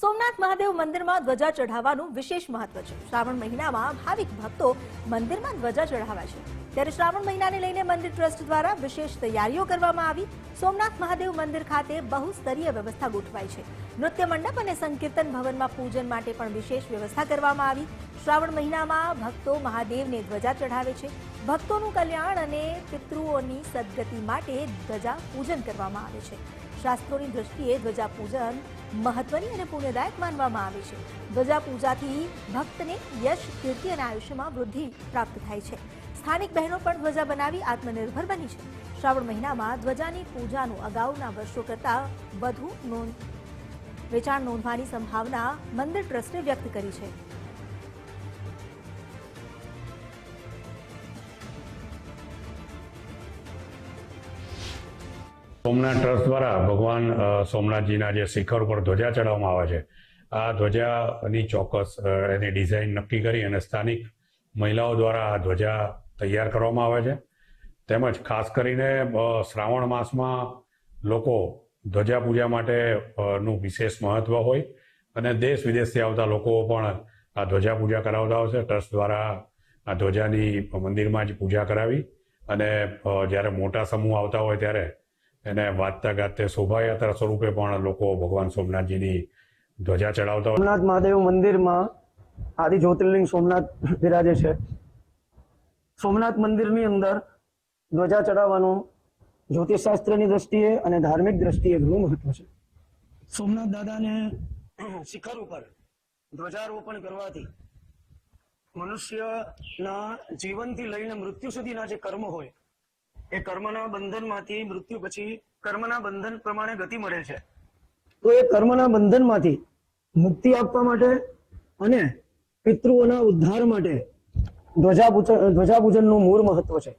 સોમનાથ મહાદેવ મંદિરમાં ધ્વજા ચઢાવવાનું વિશેષ મહત્વ છે. શ્રાવણ મહિનામાં ભાવિક ભક્તો મંદિરમાં ધ્વજા ચઢાવે છે. ત્યારે શ્રાવણ મહિનાને લઈને મંદિર ટ્રસ્ટ દ્વારા વિશેષ તૈયારીઓ કરવામાં આવી. સોમનાથ મહાદેવ મંદિર ખાતે બહુસ્તરીય વ્યવસ્થા ગોઠવાઈ છે. નૃત્ય મંડપ અને સંકીર્તન ભવનમાં પૂજન માટે પણ વિશેષ વ્યવસ્થા કરવામાં આવી. શ્રાવણ મહિનામાં ભક્તો મહાદેવને ધ્વજા ચઢાવે છે. ભક્તોનું કલ્યાણ અને પિતૃઓની સદગતિ માટે ધ્વજા પૂજન કરવામાં આવે છે. શાસ્ત્રોની દ્રષ્ટિએ ધ્વજા પૂજન મહત્વની અને પુણ્યદાયક માનવામાં આવે છે. ધ્વજા પૂજાથી ભક્તને યશ, કીર્તિ અને આયુષ્યમાં વૃદ્ધિ પ્રાપ્ત થાય છે. સ્થાનિક બહેનો પણ ધ્વજા બનાવી આત્મનિર્ભર બની છે. શ્રાવણ મહિનામાં ધ્વજાની પૂજાનું અગાઉના વર્ષો કરતાં વધુ નોંધ વેચાણ નોંધવાની સંભાવના મંદિર ટ્રસ્ટે વ્યક્ત કરી છે. સોમનાથ ટ્રસ્ટ દ્વારા ભગવાન સોમનાથજીના જે શિખર ઉપર ધ્વજા ચડાવવામાં આવે છે, આ ધ્વજાની ચોક્કસ એની ડિઝાઇન નક્કી કરી અને સ્થાનિક મહિલાઓ દ્વારા આ ધ્વજા તૈયાર કરવામાં આવે છે. તેમજ ખાસ કરીને શ્રાવણ માસમાં લોકો ધ્વજા પૂજા માટે નું વિશેષ મહત્વ હોય અને દેશ વિદેશથી આવતા લોકો પણ આ ધ્વજા પૂજા કરાવતા હોય છે. ટ્રસ્ટ દ્વારા આ ધ્વજાની મંદિરમાં જ પૂજા કરાવી અને જ્યારે મોટા સમૂહ આવતા હોય ત્યારે એને વાતતા ગાતે શોભાયાત્રા સ્વરૂપે પણ લોકો ભગવાન સોમનાથજીની ધ્વજા ચડાવતા સોમનાથ મહાદેવ મંદિરમાં આદિ જ્યોતિર્લિંગ સોમનાથ બિરાજે છે. સોમનાથ મંદિરની અંદર ધ્વજા ચડાવવાનું જ્યોતિષશાસ્ત્રની દ્રષ્ટિએ અને ધાર્મિક દ્રષ્ટિએ ઘણું મહત્વ છે. સોમનાથ દાદાને શિખર ઉપર ધ્વજારોપણ કરવાથી મનુષ્યના જીવનથી લઈને મૃત્યુ સુધીના જે કર્મ હોય એ કર્મના બંધનમાંથી મૃત્યુ પછી કર્મના બંધન પ્રમાણે ગતિ મળે છે. તો એ કર્મના બંધનમાંથી મુક્તિ આપવા માટે અને પિતૃઓના ઉદ્ધાર માટે ધ્વજા પૂજન ધ્વજા પૂજનનું મૂળ મહત્વ છે.